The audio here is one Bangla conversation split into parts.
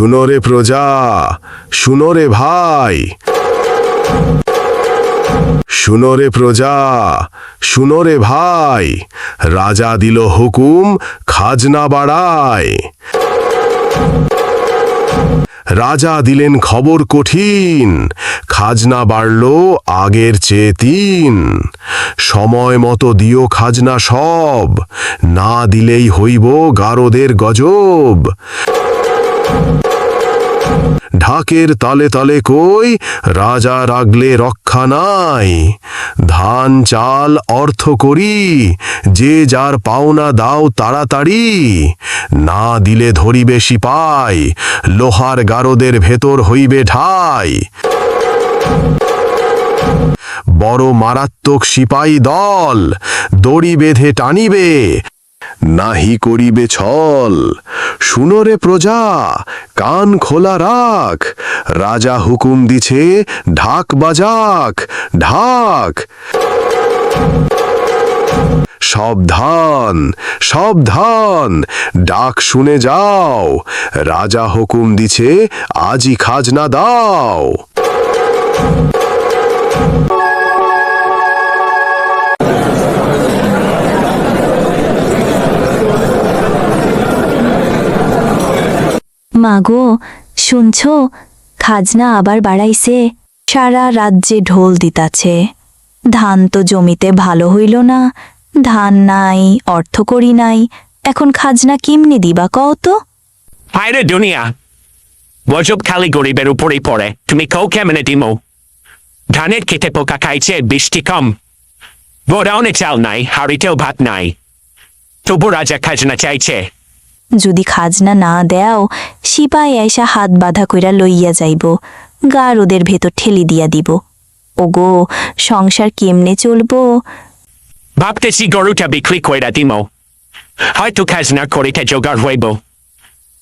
শুনো রে প্রজা, শুনো রে ভাই। শুনো রে প্রজা, শুনো রে ভাই, রাজা দিল হুকুম খাজনা বাড়ায়। রাজা দিলেন খবর কঠিন, খাজনা বাড়ল আগের চেয়ে তিন। সময় মতো দিও খাজনা সব, না দিলেই হইব গারদের গজব। ঢাকের তালে তালে কই রাজা রাগলে রক্ষা নাই। ধান, চাল, অর্থ করি, যে যার পাওনা দাও তাড়াতাড়ি। না দিলে ধরিবে সিপাই, লোহার গারদের ভেতর হইবে ঠাই বড় মারাত্মক সিপাই দল, দড়ি বেঁধে টানিবে নাহি করিবে ছল। শুনরে প্রজা, কান খোলা রাখ। রাজা হুকুম দিছে, ঢাক বাজাক, ঢাক। সাবধান সাবধান, ডাক শুনে যাও। রাজা হুকুম দিছে আজই খাজনা দাও। মাগো, শুনছ? খাজনা আবার বাড়াইছে। সারা রাজ্যে ঢোল দিতাছে। ধান তো জমিতে ভালো হইল না। ধান নাই, অর্থ করি নাই। এখন খাজনা কিমনি দিবা কও তো? হায়রে দুনিয়া! গজব খালি গরিবের উপরেই পড়ে। তুমি কও কেমনে দিমো? ধানের খেতে পোকা খাইছে, বৃষ্টি কম। গোডাউনে চাল নাই, হাড়িতেও ভাত নাই। তবু রাজা খাজনা চাইছে। যদি খাজনা না দেও সিপাই আইসা হাত বাঁধা কইরা লইয়া যাইব গার ওদের ভেতর ঠেলি দিয়া দিব। ওগো সংসার কেমনে চলবো? ভাবতেছি গরুটা বিক্রি কইরা দিমো। হয়তো খাজনা করিতে জোগাড় হইব।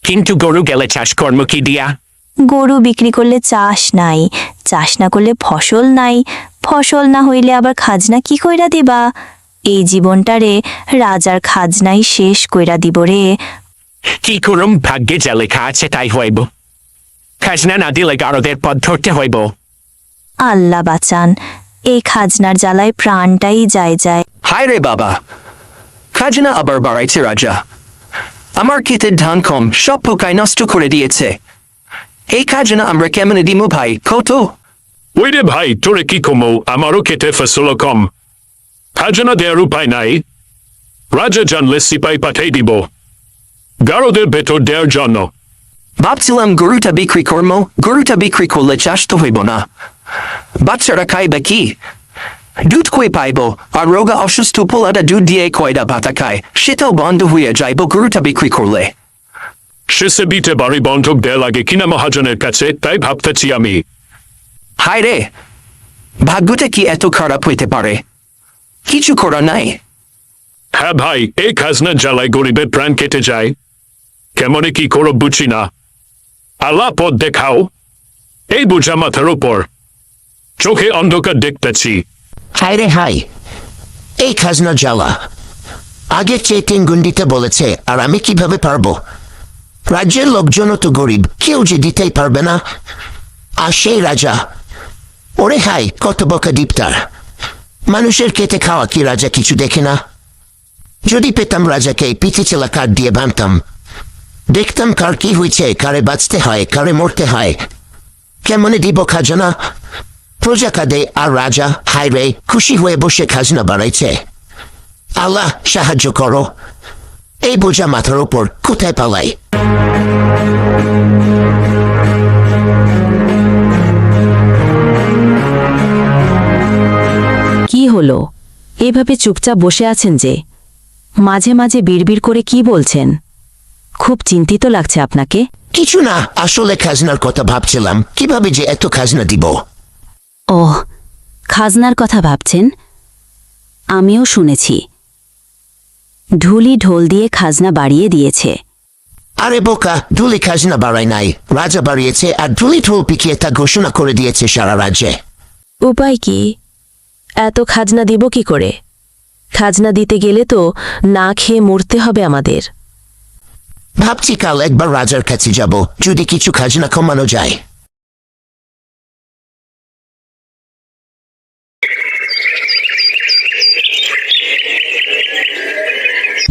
কিন্তু গরু গেলে চাষ কর্ম কি দিয়া? গরু বিক্রি করলে চাষ নাই চাষ না করলে ফসল নাই। ফসল না হইলে আবার খাজনা কি কইরা দিবা? এই জীবনটারে রাজার খাজনাই শেষ কইরা দিব রে। কি করুম ভাগ্যে যা লেখা আছে তাই হইব খাজনা না দিলে গারদের পথ ধরতে হইব আল্লাহ বাঁচান এই খাজনার জ্বালায় প্রাণটাই যায় যায় হায় রে বাবা খাজনা আবার বাড়াইছে রাজা আমার ক্ষেতের ধান কম সব পোকায় নষ্ট করে দিয়েছে এই খাজনা আমরা কেমন দিমু ভাই কত ওই রে ভাই তোরে কি কমো আমারও খেতে ফসল কম খাজনা দেওয়ার উপায় নাই রাজা জানলে সিপাই পাঠাই দিব গারোদের ভেতর দেওয়ার জন্য ভাবছিলাম গরুটা বিক্রি করব গরুটা বিক্রি করলে চাষ তো হইব না বাচ্চারা খাইবে কি দুধ কই পাইব আর রোগা অসুস্থ পোলাটা দুধ দিয়ে কয়টা ভাতা খায় সেটাও বন্ধ হয়ে যাইব গরুটা বিক্রি করলে শেষে বিটে বাড়ি বন্ধক দেয়া লাগে কিনা মহাজনের কাছে তাই ভাবতেছি আমি হায় রে ভাগ্যটা কি এত খারাপ হইতে পারে কিছু করা নাই হ্যাঁ ভাই এই খাজনা জ্বালায় গরিবের প্রাণ কেটে যায় কেমনে কি করো বুঝি না। আল্লাহ পথ দেখাও। এই বোঝা মাথার উপর। চোখে অন্ধকার দেখতেছি। হায় রে হাই। এই খাজনা জ্বালা। আগে চেয়ে দিতে বলেছে, আর আমি কীভাবে পারব? রাজ্যের লোকজনও তো গরিব, কেউ যে দিতেই পারবে না। আর সেই রাজা। ওরে হাই, কত বকা দীপ্তার মানুষের কেটে খাওয়া কি রাজা কিছু দেখে না? যদি পেতাম রাজাকে পিঠে চেলা কাঠ দিয়ে বানতাম দেখতাম কার কি হয়েছে কারে বাঁচতে হয়, কারে মরতে হয়। কেমনে দিব খাজনা? প্রজা কাঁদে, আর রাজা হাইরে খুশি হয়ে বসে খাজনা বাড়াইছে আল্লাহ সাহায্য করো। এই বোঝা মাথার উপর কোথায় পালাই? কি হলো? এভাবে চুপচাপ বসে আছেন যে? মাঝে মাঝে বিড়বিড় করে কি বলছেন? খুব চিন্তিত লাগছে আপনাকে। কিছু না আসলে খাজনার কথা ভাবছিলাম। কীভাবে যে এত খাজনা দিব? ওহ খাজনার কথা ভাবছেন? আমিও শুনেছি। ঢুলি ঢোল দিয়ে খাজনা বাড়িয়ে দিয়েছে। আরে বোকা ধুলি খাজনা বাড়ায় নাই। রাজা বাড়িয়েছে আর ধুলি ঢোল পিকিয়ে তা ঘোষণা করে দিয়েছে সারা রাজ্যে। উপায় কি? এত খাজনা দিব কি করে? খাজনা দিতে গেলে তো না খেয়ে মরতে হবে আমাদের। ভাবছি কাল একবার রাজার কাছে যাব, যদি কিছু খাজনা কমানো যায়।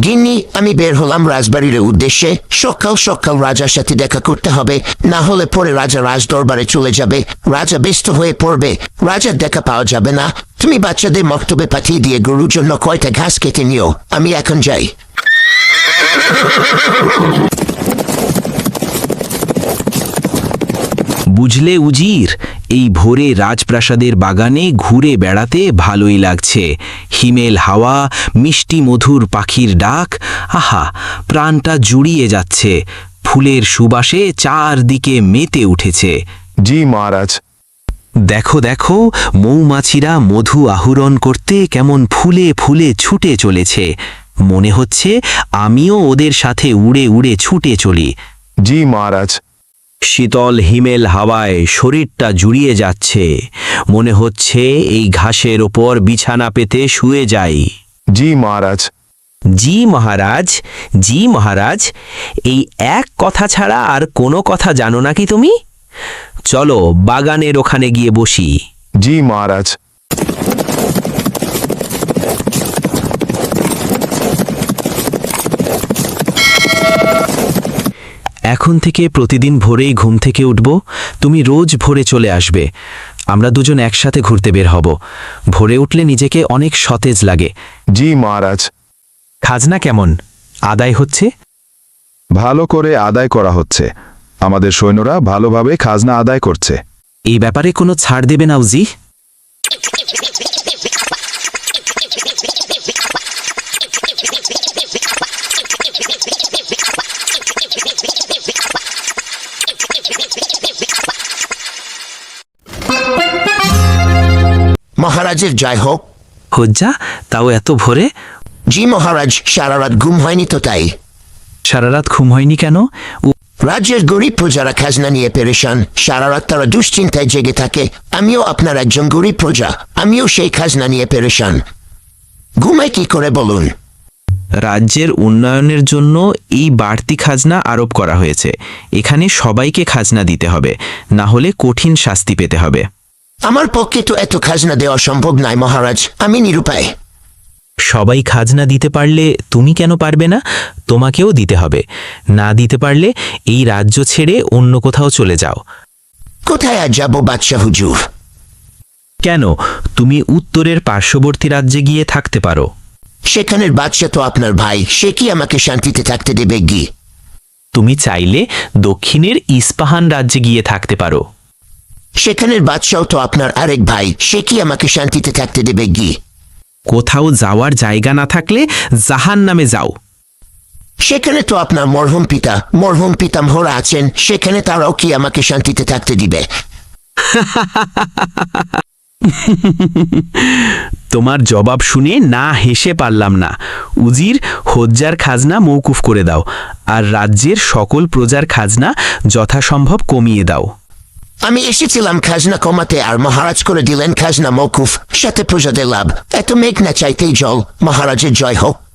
গিন্নি, আমি বের হলাম রাজবাড়ির উদ্দেশ্যে। সকাল সকাল রাজার সাথে দেখা করতে হবে, না হলে পরে রাজা রাজ দরবারে চলে যাবে। রাজা ব্যস্ত হয়ে পড়বে, রাজার দেখা পাওয়া যাবে না। তুমি বাচ্চাদের মক্তবে পাঠিয়ে দিয়ে গরুর জন্য কয়টা ঘাস কেটে নিও। আমি এখন যাই। বুঝলে উজির এই ভোরে রাজপ্রাসাদের বাগানে ঘুরে বেড়াতে ভালোই লাগছে। হিমেল হাওয়া মিষ্টি মধুর পাখির ডাক আহা প্রাণটা জুড়িয়ে যাচ্ছে। ফুলের সুবাসে চারদিকে মেতে উঠেছে। জি মহারাজ। দেখো দেখো মৌমাছিরা মধু আহরণ করতে কেমন ফুলে ফুলে ছুটে চলেছে। মনে হচ্ছে আমিও ওদের সাথে উড়ে উড়ে ছুটে চলি। জি মহারাজ। শীতল হিমেল হাওয়ায় শরীরটা জুড়িয়ে যাচ্ছে। মনে হচ্ছে এই ঘাসের ওপর বিছানা পেতে শুয়ে যাই। জি মহারাজ। জি মহারাজ। জি মহারাজ। এই এক কথা ছাড়া আর কোনো কথা জানো নাকি তুমি? চলো বাগানের ওখানে গিয়ে বসি। জি মহারাজ। এখন থেকে প্রতিদিন ভোরেই ঘুম থেকে উঠব তুমি রোজ ভোরে চলে আসবে। আমরা দুজন একসাথে ঘুরতে বের হব। ভোরে উঠলে নিজেকে অনেক সতেজ লাগে। জি মহারাজ। খাজনা কেমন? আদায় হচ্ছে? ভালো করে আদায় করা হচ্ছে। আমাদের সৈন্যরা ভালোভাবে খাজনা আদায় করছে। এই ব্যাপারে কোনো ছাড় দেবে না উজি। মহারাজের জয় হোক। হজ্জা? তাও এত ভোরে? জি মহারাজ সারা রাত ঘুম হয়নি তো তাই। সারা রাত ঘুম হয়নি কেন? উ- রাজ্যের গরিব প্রজারা খাজনা নিয়ে পেরেশান। সারা রাত তারা দুশ্চিন্তায় জেগে থাকে। আমিও আপনার একজন গরিব প্রজা। আমিও সেই খাজনা নিয়ে পেরেশান। ঘুমাই কি করে বলুন? রাজ্যের উন্নয়নের জন্য এই বাড়তি খাজনা আরোপ করা হয়েছে। এখানে সবাইকে খাজনা দিতে হবে। না হলে কঠিন শাস্তি পেতে হবে। আমার পক্ষে তো এত খাজনা দেওয়া সম্ভব নয় মহারাজ। আমি নিরুপায়। সবাই খাজনা দিতে পারলে তুমি কেন পারবে না? তোমাকেও দিতে হবে। না দিতে পারলে এই রাজ্য ছেড়ে অন্য কোথাও চলে যাও। কোথায় আর যাব বাদশাহ হুজুর? কেন? তুমি উত্তরের পার্শ্ববর্তী রাজ্যে গিয়ে থাকতে পারো। সেখানের বাদশা তো আপনার ভাই। সে কি আমাকে শান্তিতে থাকতে দেবে গি তুমি চাইলে দক্ষিণের ইস্পাহান রাজ্যে গিয়ে থাকতে পারো। সেখানের বাদশাও তো আপনার আরেক ভাই। সে কি আমাকে শান্তিতে থাকতে দেবে গি? কোথাও যাওয়ার জায়গা না থাকলে জাহান নামে যাও। সেখানে তো আপনার মরহুম পিতা। মরহুম পিতামহরা আছেন। সেখানে তারাও কি আমাকে শান্তিতে থাকতে দিবে? তোমার জবাব শুনে না হেসে পারলাম না। উজির হজ্জার খাজনা মৌকুফ করে দাও। আর রাজ্যের সকল প্রজার খাজনা যথাসম্ভব কমিয়ে দাও। আমি এসেছিলাম খাজনা কমাতে আর মহারাজ করে দিলেন খাজনা মৌকুফ সাথে প্রজাদের লাভ। এত মেঘ না চাইতেই জল। মহারাজের জয় হোক।